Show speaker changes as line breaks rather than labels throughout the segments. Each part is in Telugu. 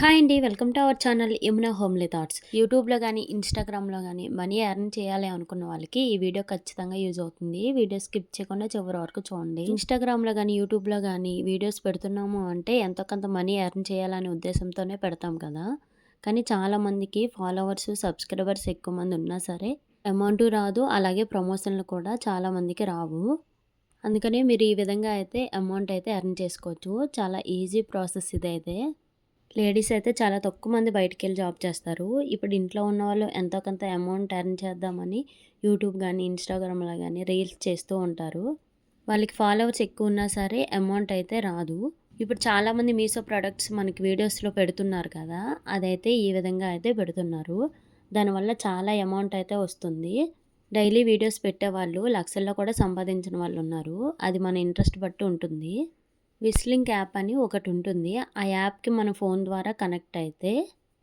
హాయ్ అండి welcome to our channel Yamuna homely thoughts. యూట్యూబ్లో కానీ ఇన్స్టాగ్రామ్లో కానీ మనీ ఎర్న్ చేయాలి అనుకున్న వాళ్ళకి ఈ వీడియో ఖచ్చితంగా యూజ్ అవుతుంది. వీడియో స్కిప్ చేయకుండా చివరి వరకు చూడండి. ఇన్స్టాగ్రామ్లో కానీ యూట్యూబ్లో కానీ వీడియోస్ పెడుతున్నాము అంటే ఎంతో కొంత మనీ ఎర్న్ చేయాలనే ఉద్దేశంతోనే పెడతాం కదా. కానీ చాలామందికి ఫాలోవర్స్ సబ్స్క్రైబర్స్ ఎక్కువ మంది ఉన్నా సరే అమౌంట్ రాదు అలాగే ప్రమోషన్లు కూడా చాలామందికి రావు. అందుకనే మీరు ఈ విధంగా అయితే అమౌంట్ అయితే ఎర్న్ చేసుకోవచ్చు. చాలా ఈజీ ప్రాసెస్ ఇదైతే. లేడీస్ అయితే చాలా తక్కువ మంది బయటికి వెళ్ళి జాబ్ చేస్తారు. ఇప్పుడు ఇంట్లో ఉన్న వాళ్ళు ఎంతో కొంత అమౌంట్ ఎర్న్ చేద్దామని యూట్యూబ్ కానీ ఇన్స్టాగ్రామ్లో కానీ రీల్స్ చేస్తూ ఉంటారు. వాళ్ళకి ఫాలోవర్స్ ఎక్కువ ఉన్నా సరే అమౌంట్ అయితే రాదు. ఇప్పుడు చాలామంది మీషో ప్రొడక్ట్స్ మనకి వీడియోస్లో పెడుతున్నారు కదా అదైతే ఈ విధంగా అయితే పెడుతున్నారు. దానివల్ల చాలా అమౌంట్ అయితే వస్తుంది. డైలీ వీడియోస్ పెట్టే వాళ్ళు లక్షల్లో కూడా సంపాదించిన వాళ్ళు ఉన్నారు. అది మన ఇంట్రెస్ట్ బట్టి ఉంటుంది. విస్లింగ్ యాప్ అని ఒకటి ఉంటుంది. ఆ యాప్కి మన ఫోన్ ద్వారా కనెక్ట్ అయితే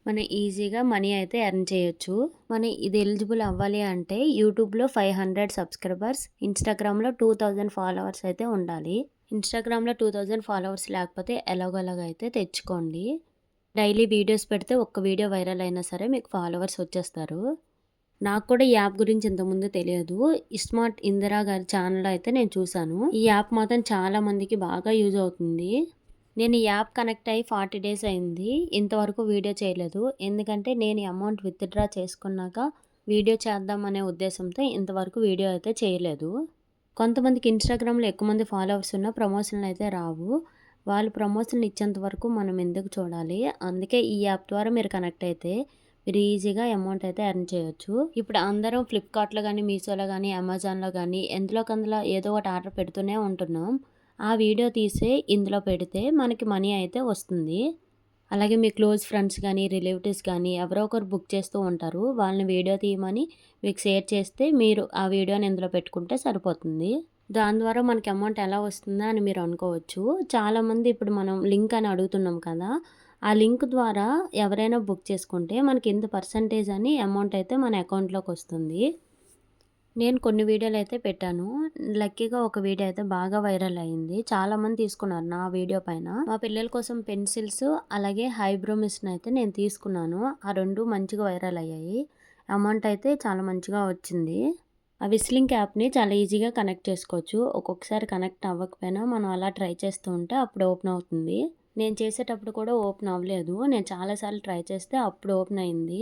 మనం ఈజీగా మనీ అయితే ఎర్న్ చేయొచ్చు. మన ఇది ఎలిజిబుల్ అవ్వాలి అంటే యూట్యూబ్లో ఫైవ్ హండ్రెడ్ సబ్స్క్రైబర్స్ ఇన్స్టాగ్రామ్లో టూ థౌజండ్ ఫాలోవర్స్ అయితే ఉండాలి. ఇన్స్టాగ్రామ్లో టూ థౌజండ్ ఫాలోవర్స్ లేకపోతే ఎలాగోలాగ అయితే తెచ్చుకోండి. డైలీ వీడియోస్ పెడితే ఒక్క వీడియో వైరల్ అయినా సరే మీకు ఫాలోవర్స్ వచ్చేస్తారు. నాకు కూడా ఈ యాప్ గురించి ఇంతకుముందు తెలియదు. స్మార్ట్ ఇందిరా గారి ఛానల్ అయితే నేను చూశాను. ఈ యాప్ మాత్రం చాలా మందికి బాగా యూజ్ అవుతుంది. నేను ఈ యాప్ కనెక్ట్ అయ్యి ఫార్టీ డేస్ అయింది. ఇంతవరకు వీడియో చేయలేదు. ఎందుకంటే నేను అమౌంట్ విత్డ్రా చేసుకున్నాక వీడియో చేద్దామనే ఉద్దేశంతో ఇంతవరకు వీడియో అయితే చేయలేదు. కొంతమందికి ఇన్స్టాగ్రామ్లో ఎక్కువ మంది ఫాలోవర్స్ ఉన్న ప్రమోషన్లు అయితే రావు. వాళ్ళు ప్రమోషన్లు ఇచ్చేంత వరకు మనం ఎందుకు చూడాలి? అందుకే ఈ యాప్ ద్వారా మీరు కనెక్ట్ అయితే మీరు ఈజీగా అమౌంట్ అయితే ఎర్న్ చేయొచ్చు. ఇప్పుడు అందరం ఫ్లిప్కార్ట్లో కానీ మీషోలో కానీ అమెజాన్లో కానీ ఎందులో కందులో ఏదో ఒకటి ఆర్డర్ పెడుతూనే ఉంటున్నాం. ఆ వీడియో తీసే ఇందులో పెడితే మనకి మనీ అయితే వస్తుంది. అలాగే మీ క్లోజ్ ఫ్రెండ్స్ కానీ రిలేటివ్స్ కానీ ఎవరో ఒకరు బుక్ చేస్తూ ఉంటారు. వాళ్ళని వీడియో తీయమని మీకు షేర్ చేస్తే మీరు ఆ వీడియోని ఇందులో పెట్టుకుంటే సరిపోతుంది. దాని ద్వారా మనకి అమౌంట్ ఎలా వస్తుందా అని మీరు అనుకోవచ్చు. చాలామంది ఇప్పుడు మనం లింక్ అని అడుగుతున్నాం కదా ఆ లింక్ ద్వారా ఎవరైనా బుక్ చేసుకుంటే మనకి ఎంత పర్సంటేజ్ అని అమౌంట్ అయితే మన అకౌంట్లోకి వస్తుంది. నేను కొన్ని వీడియోలు అయితే పెట్టాను. లక్కీగా ఒక వీడియో అయితే బాగా వైరల్ అయింది. చాలామంది తీసుకున్నారు నా వీడియో పైన. మా పిల్లల కోసం పెన్సిల్స్ అలాగే హైబ్రోమిస్ని అయితే నేను తీసుకున్నాను. ఆ రెండు మంచిగా వైరల్ అయ్యాయి. అమౌంట్ అయితే చాలా మంచిగా వచ్చింది. ఆ విస్లింగ్ యాప్ని చాలా ఈజీగా కనెక్ట్ చేసుకోవచ్చు. ఒక్కొక్కసారి కనెక్ట్ అవ్వకపోయినా మనం అలా ట్రై చేస్తూ ఉంటే అప్పుడు ఓపెన్ అవుతుంది. నేను చేసేటప్పుడు కూడా ఓపెన్ అవ్వలేదు. నేను చాలాసార్లు ట్రై చేస్తే అప్పుడు ఓపెన్ అయింది.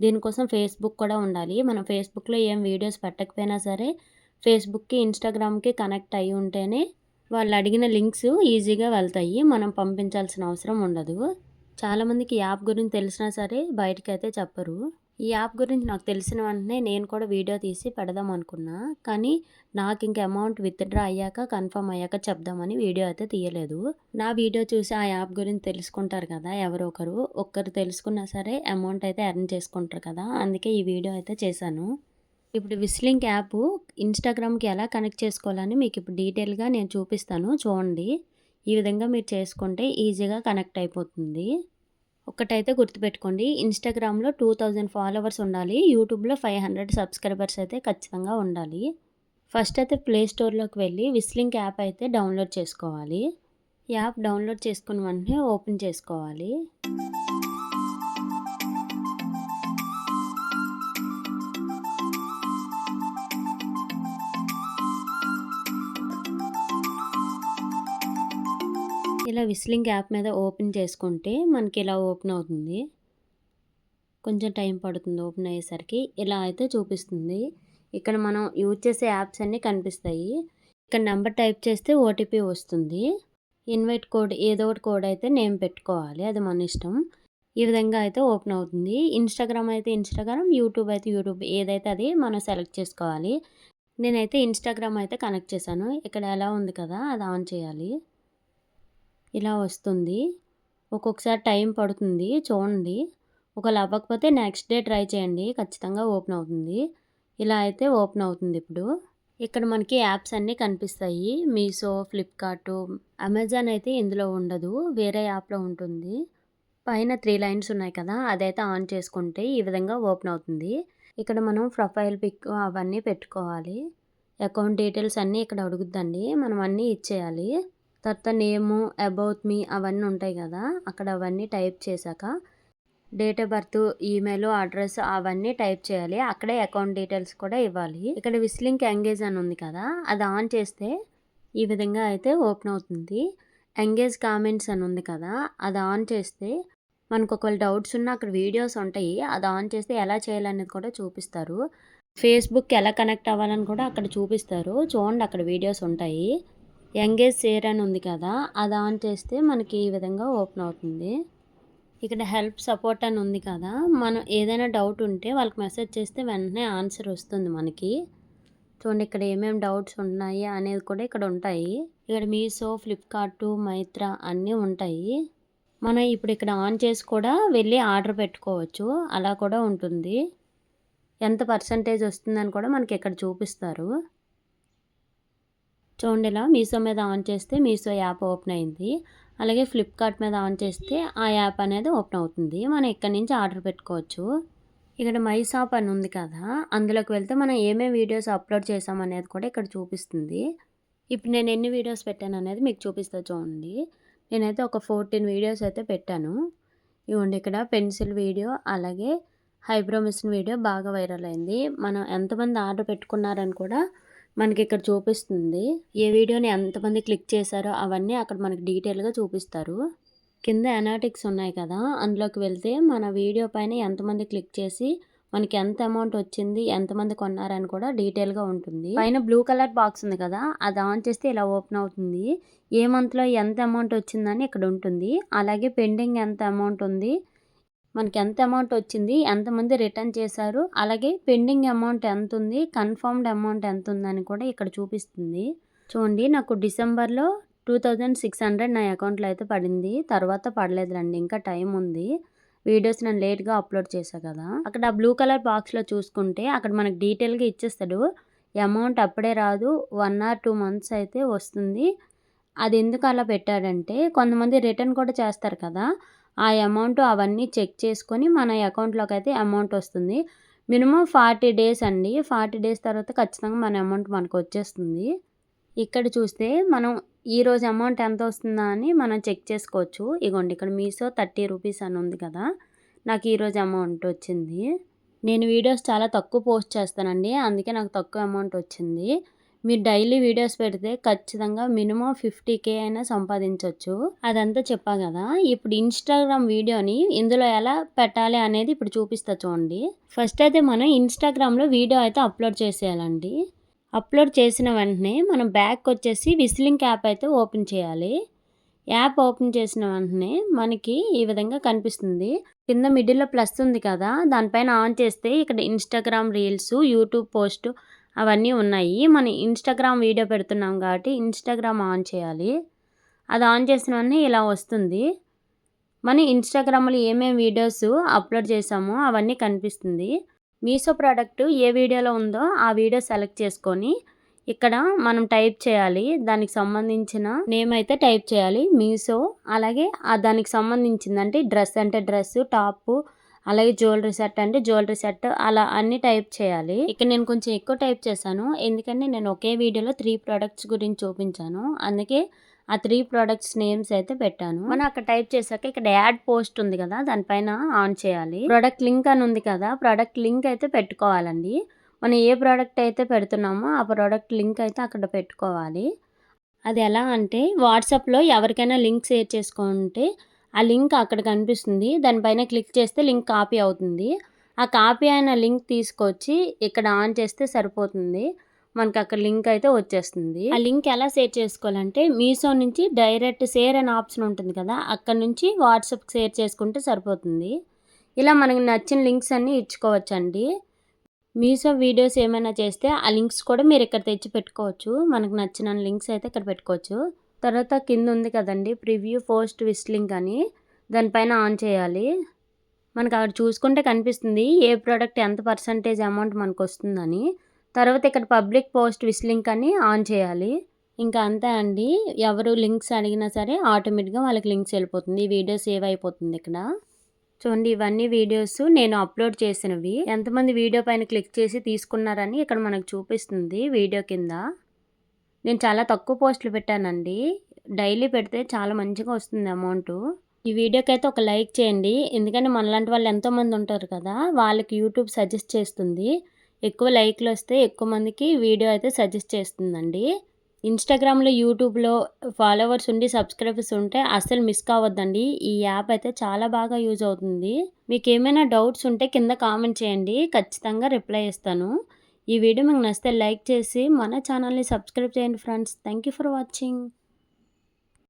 దీనికోసం ఫేస్బుక్ కూడా ఉండాలి. మనం ఫేస్బుక్లో ఏం వీడియోస్ పెట్టకపోయినా సరే ఫేస్బుక్కి ఇన్స్టాగ్రామ్కి కనెక్ట్ అయ్యి ఉంటేనే వాళ్ళు అడిగిన లింక్స్ ఈజీగా వెళ్తాయి. మనం పంపించాల్సిన అవసరం ఉండదు. చాలామందికి యాప్ గురించి తెలిసినా సరే బయటకైతే చెప్పరు. ఈ యాప్ గురించి నాకు తెలిసిన వెంటనే నేను కూడా వీడియో తీసి పెడదాం అనుకున్నా. కానీ నాకు ఇంక అమౌంట్ విత్డ్రా అయ్యాక కన్ఫర్మ్ అయ్యాక చెప్దామని వీడియో అయితే తీయలేదు. నా వీడియో చూసి ఆ యాప్ గురించి తెలుసుకుంటారు కదా ఎవరో ఒకరు. ఒక్కరు తెలుసుకున్నా సరే అమౌంట్ అయితే ఎర్న్ చేసుకుంటారు కదా. అందుకే ఈ వీడియో అయితే చేశాను. ఇప్పుడు విస్లింక్ యాప్ ఇన్స్టాగ్రామ్కి ఎలా కనెక్ట్ చేసుకోవాలని మీకు ఇప్పుడు డీటెయిల్గా నేను చూపిస్తాను. చూడండి. ఈ విధంగా మీరు చేసుకుంటే ఈజీగా కనెక్ట్ అయిపోతుంది. ఒక్కటైతే గుర్తుపెట్టుకోండి. ఇన్స్టాగ్రామ్లో టూ థౌజండ్ ఫాలోవర్స్ ఉండాలి. యూట్యూబ్లో ఫైవ్ హండ్రెడ్ సబ్స్క్రైబర్స్ అయితే ఖచ్చితంగా ఉండాలి. ఫస్ట్ అయితే ప్లే స్టోర్లోకి వెళ్ళి విస్లింగ్ యాప్ అయితే డౌన్లోడ్ చేసుకోవాలి. యాప్ డౌన్లోడ్ చేసుకున్న వెంటనే ఓపెన్ చేసుకోవాలి. ఇలా విస్లింగ్ యాప్ మీద ఓపెన్ చేసుకుంటే మనకి ఇలా ఓపెన్ అవుతుంది. కొంచెం టైం పడుతుంది ఓపెన్ అయ్యేసరికి. ఇలా అయితే చూపిస్తుంది. ఇక్కడ మనం యూజ్ చేసే యాప్స్ అన్నీ కనిపిస్తాయి. ఇక్కడ నెంబర్ టైప్ చేస్తే ఓటీపీ వస్తుంది. ఇన్వైట్ కోడ్ ఏదో ఒకటి కోడ్ అయితే నేమ్ పెట్టుకోవాలి. అది మన ఇష్టం. ఈ విధంగా అయితే ఓపెన్ అవుతుంది. ఇన్స్టాగ్రామ్ అయితే ఇన్స్టాగ్రామ్ యూట్యూబ్ అయితే యూట్యూబ్. ఏదైతే అది మనం సెలెక్ట్ చేసుకోవాలి. నేనైతే ఇన్స్టాగ్రామ్ అయితే కనెక్ట్ చేశాను. ఇక్కడ ఎలా ఉంది కదా అది ఆన్ చేయాలి. ఇలా వస్తుంది. ఒక్కొక్కసారి టైం పడుతుంది. చూడండి. ఒకవేళ అవ్వకపోతే నెక్స్ట్ డే ట్రై చేయండి. ఖచ్చితంగా ఓపెన్ అవుతుంది. ఇలా అయితే ఓపెన్ అవుతుంది ఇప్పుడు. ఇక్కడ మనకి యాప్స్ అన్నీ కనిపిస్తాయి. మీషో ఫ్లిప్కార్ట్ అమెజాన్ అయితే ఇందులో ఉండదు. వేరే యాప్లో ఉంటుంది. పైన త్రీ లైన్స్ ఉన్నాయి కదా అదైతే ఆన్ చేసుకుంటే ఈ విధంగా ఓపెన్ అవుతుంది. ఇక్కడ మనం ప్రొఫైల్ పిక్ అవన్నీ పెట్టుకోవాలి. అకౌంట్ డీటెయిల్స్ అన్నీ ఇక్కడ అడుగుద్దండి. మనం అన్నీ ఇచ్చేయాలి. తర్వాత నేము అబౌట్ మీ అవన్నీ ఉంటాయి కదా అక్కడ అవన్నీ టైప్ చేశాక date of birth email address అవన్నీ టైప్ చేయాలి. అక్కడే అకౌంట్ డీటెయిల్స్ కూడా ఇవ్వాలి. ఇక్కడ విస్లింక్ ఎంగేజ్ అని ఉంది కదా అది ఆన్ చేస్తే ఈ విధంగా అయితే ఓపెన్ అవుతుంది. ఎంగేజ్ కామెంట్స్ అని ఉంది కదా అది ఆన్ చేస్తే మనకు ఒకవేళ డౌట్స్ ఉన్నా అక్కడ వీడియోస్ ఉంటాయి అది ఆన్ చేస్తే ఎలా చేయాలనేది కూడా చూపిస్తారు. ఫేస్బుక్ ఎలా కనెక్ట్ అవ్వాలని కూడా అక్కడ చూపిస్తారు. చూడండి అక్కడ వీడియోస్ ఉంటాయి. యంగేజ్ సేర్ అని ఉంది కదా అది ఆన్ చేస్తే మనకి ఈ విధంగా ఓపెన్ అవుతుంది. ఇక్కడ హెల్ప్ సపోర్ట్ అని ఉంది కదా మనం ఏదైనా డౌట్ ఉంటే వాళ్ళకి మెసేజ్ చేస్తే వెంటనే ఆన్సర్ వస్తుంది మనకి. చూడండి ఇక్కడ ఏమేమి డౌట్స్ ఉన్నాయి అనేది కూడా ఇక్కడ ఉంటాయి. ఇక్కడ మీషో ఫ్లిప్కార్ట్ మైత్రా అన్నీ ఉంటాయి. మనం ఇప్పుడు ఇక్కడ ఆన్ చేసి కూడా వెళ్ళి ఆర్డర్ పెట్టుకోవచ్చు అలా కూడా ఉంటుంది. ఎంత పర్సంటేజ్ వస్తుందని కూడా మనకి ఇక్కడ చూపిస్తారు. చూడండి ఇలా మీషో మీద ఆన్ చేస్తే మీషో యాప్ ఓపెన్ అయింది. అలాగే ఫ్లిప్కార్ట్ మీద ఆన్ చేస్తే ఆ యాప్ అనేది ఓపెన్ అవుతుంది. మనం ఇక్కడ నుంచి ఆర్డర్ పెట్టుకోవచ్చు. ఇక్కడ మై షాప్ అని ఉంది కదా అందులోకి వెళ్తే మనం ఏమేమి వీడియోస్ అప్లోడ్ చేసామనేది కూడా ఇక్కడ చూపిస్తుంది. ఇప్పుడు నేను ఎన్ని వీడియోస్ పెట్టాను అనేది మీకు చూపిస్తా చూడండి. నేనైతే ఒక ఫోర్టీన్ వీడియోస్ అయితే పెట్టాను. ఇవ్వండి ఇక్కడ పెన్సిల్ వీడియో అలాగే హైబ్రో మిషన్ వీడియో బాగా వైరల్ అయింది. మనం ఎంతమంది ఆర్డర్ పెట్టుకున్నారని కూడా మనకి ఇక్కడ చూపిస్తుంది. ఏ వీడియోని ఎంతమంది క్లిక్ చేశారో అవన్నీ అక్కడ మనకి డీటెయిల్గా చూపిస్తారు. కింద అనాటిక్స్ ఉన్నాయి కదా అందులోకి వెళ్తే మన వీడియో పైన ఎంతమంది క్లిక్ చేసి మనకి ఎంత అమౌంట్ వచ్చింది ఎంతమంది కొన్నారని కూడా డీటెయిల్గా ఉంటుంది. పైన బ్లూ కలర్ బాక్స్ ఉంది కదా అది ఆన్ చేస్తే ఇలా ఓపెన్ అవుతుంది. ఏ మంత్లో ఎంత అమౌంట్ వచ్చిందని ఇక్కడ ఉంటుంది. అలాగే పెండింగ్ ఎంత అమౌంట్ ఉంది మనకి ఎంత అమౌంట్ వచ్చింది ఎంతమంది రిటర్న్ చేశారు అలాగే పెండింగ్ అమౌంట్ ఎంత ఉంది కన్ఫర్మ్డ్ అమౌంట్ ఎంత ఉందని కూడా ఇక్కడ చూపిస్తుంది. చూడండి నాకు డిసెంబర్లో టూ థౌజండ్ సిక్స్ హండ్రెడ్ నా అకౌంట్లో అయితే పడింది. తర్వాత పడలేదులండి ఇంకా టైం ఉంది. వీడియోస్ నేను లేట్గా అప్లోడ్ చేశాను కదా. అక్కడ ఆ బ్లూ కలర్ బాక్స్లో చూసుకుంటే అక్కడ మనకు డీటెయిల్గా ఇచ్చేస్తాడు. అమౌంట్ అప్పుడే రాదు వన్ ఆర్ టూ మంత్స్ అయితే వస్తుంది. అది ఎందుకు అలా పెట్టాడంటే కొంతమంది రిటర్న్ కూడా చేస్తారు కదా. ఆ అమౌంట్ అవన్నీ చెక్ చేసుకొని మన అకౌంట్లోకి అయితే అమౌంట్ వస్తుంది. మినిమం ఫార్టీ డేస్ అండి. ఫార్టీ డేస్ తర్వాత ఖచ్చితంగా మన అమౌంట్ మనకు వచ్చేస్తుంది. ఇక్కడ చూస్తే మనం ఈరోజు అమౌంట్ ఎంత వస్తుందా అని మనం చెక్ చేసుకోవచ్చు. ఇగోండి ఇక్కడ మీషో థర్టీ రూపీస్ అని ఉంది కదా నాకు ఈరోజు అమౌంట్ వచ్చింది. నేను వీడియోస్ చాలా తక్కువ పోస్ట్ చేస్తానండి. అందుకే నాకు తక్కువ అమౌంట్ వచ్చింది. మీరు డైలీ వీడియోస్ పెడితే ఖచ్చితంగా మినిమం ఫిఫ్టీ కే అయినా సంపాదించవచ్చు అదంతా చెప్పా కదా. ఇప్పుడు ఇన్స్టాగ్రామ్ వీడియోని ఇందులో ఎలా పెట్టాలి అనేది ఇప్పుడు చూపిస్తా చూడండి. ఫస్ట్ అయితే మనం ఇన్స్టాగ్రామ్లో వీడియో అయితే అప్లోడ్ చేసేయాలండి. అప్లోడ్ చేసిన వెంటనే మనం బ్యాక్ వచ్చేసి విస్లింగ్ యాప్ అయితే ఓపెన్ చేయాలి. యాప్ ఓపెన్ చేసిన వెంటనే మనకి ఈ విధంగా కనిపిస్తుంది. కింద మిడిల్లో ప్లస్ ఉంది కదా. దానిపైన ఆన్ చేస్తే ఇక్కడ ఇన్స్టాగ్రామ్ రీల్స్ యూట్యూబ్ పోస్ట్ అవన్నీ ఉన్నాయి. మనం ఇన్స్టాగ్రామ్ వీడియో పెడుతున్నాం కాబట్టి ఇన్స్టాగ్రామ్ ఆన్ చేయాలి. అది ఆన్ చేసిన వెంటనే ఇలా వస్తుంది. మన ఇన్స్టాగ్రామ్లో ఏమేమి వీడియోస్ అప్లోడ్ చేసామో అవన్నీ కనిపిస్తుంది. మీషో ప్రోడక్ట్ ఏ వీడియోలో ఉందో ఆ వీడియో సెలెక్ట్ చేసుకొని ఇక్కడ మనం టైప్ చేయాలి. దానికి సంబంధించిన నేమ్ అయితే టైప్ చేయాలి. మీషో అలాగే దానికి సంబంధించింది అంటే డ్రెస్ అంటే డ్రెస్ టాప్ అలాగే జ్యువెలరీ సెట్ అంటే జ్యువెలరీ సెట్ అలా అన్ని టైప్ చేయాలి. ఇక్కడ నేను కొంచెం ఎక్కువ టైప్ చేశాను. ఎందుకంటే నేను ఒకే వీడియోలో త్రీ ప్రోడక్ట్స్ గురించి చూపించాను. అందుకే ఆ త్రీ ప్రోడక్ట్స్ నేమ్స్ అయితే పెట్టాను. మనం అక్కడ టైప్ చేశాక ఇక్కడ యాడ్ పోస్ట్ ఉంది కదా దానిపైన ఆన్ చేయాలి. ప్రోడక్ట్ లింక్ అని ఉంది కదా ప్రోడక్ట్ లింక్ అయితే పెట్టుకోవాలండి. మనం ఏ ప్రోడక్ట్ అయితే పెడుతున్నామో ఆ ప్రోడక్ట్ లింక్ అయితే అక్కడ పెట్టుకోవాలి. అది ఎలా అంటే వాట్సాప్లో ఎవరికైనా లింక్ షేర్ చేసుకుంటే ఆ లింక్ అక్కడ కనిపిస్తుంది. దానిపైన క్లిక్ చేస్తే లింక్ కాపీ అవుతుంది. ఆ కాపీ అయిన లింక్ తీసుకొచ్చి ఇక్కడ ఆన్ చేస్తే సరిపోతుంది. మనకి అక్కడ లింక్ అయితే వచ్చేస్తుంది. ఆ లింక్ ఎలా షేర్ చేసుకోవాలంటే మీషో నుంచి డైరెక్ట్ షేర్ అనే ఆప్షన్ ఉంటుంది కదా అక్కడ నుంచి వాట్సాప్ షేర్ చేసుకుంటే సరిపోతుంది. ఇలా మనకి నచ్చిన లింక్స్ అన్నీ ఇచ్చుకోవచ్చండి. మీషో వీడియోస్ ఏమైనా చేస్తే ఆ లింక్స్ కూడా మీరు ఇక్కడ తెచ్చి పెట్టుకోవచ్చు. మనకు నచ్చిన లింక్స్ అయితే ఇక్కడ పెట్టుకోవచ్చు. తర్వాత కింద ఉంది కదండి ప్రివ్యూ పోస్ట్ విస్లింగ్ అని. దానిపైన ఆన్ చేయాలి. మనకు అక్కడ చూసుకుంటే కనిపిస్తుంది ఏ ప్రోడక్ట్ ఎంత పర్సంటేజ్ అమౌంట్ మనకు వస్తుందని తర్వాత ఇక్కడ పబ్లిక్ పోస్ట్ విస్లింక్ అని ఆన్ చేయాలి. ఇంకా అంతే అండి. ఎవరు లింక్స్ అడిగినా సరే ఆటోమేటిక్గా వాళ్ళకి లింక్స్ వెళ్ళిపోతుంది. వీడియో సేవ్ అయిపోతుంది ఇక్కడ. చూడండి ఇవన్నీ వీడియోస్ నేను అప్లోడ్ చేసినవి. ఎంతమంది వీడియో పైన క్లిక్ చేసి తీసుకున్నారని ఇక్కడ మనకు చూపిస్తుంది వీడియో కింద. నేను చాలా తక్కువ పోస్టులు పెట్టానండి. డైలీ పెడితే చాలా మంచిగా వస్తుంది అమౌంట్. ఈ వీడియోకి అయితే ఒక లైక్ చేయండి. ఎందుకంటే మనలాంటి వాళ్ళు ఎంతోమంది ఉంటారు కదా వాళ్ళకి యూట్యూబ్ సజెస్ట్ చేస్తుంది. ఎక్కువ లైక్లు వస్తే ఎక్కువ మందికి వీడియో అయితే సజెస్ట్ చేస్తుందండి. ఇన్స్టాగ్రామ్లో యూట్యూబ్లో ఫాలోవర్స్ ఉండి సబ్స్క్రైబర్స్ ఉంటే అస్సలు మిస్ కావద్దండి. ఈ యాప్ అయితే చాలా బాగా యూజ్ అవుతుంది. మీకు ఏమైనా డౌట్స్ ఉంటే కింద కామెంట్ చేయండి. ఖచ్చితంగా రిప్లై ఇస్తాను. ఈ వీడియో మీకు నచ్చితే లైక్ చేసి మన ఛానల్ని సబ్స్క్రైబ్ చేయండి friends. Thank you for watching.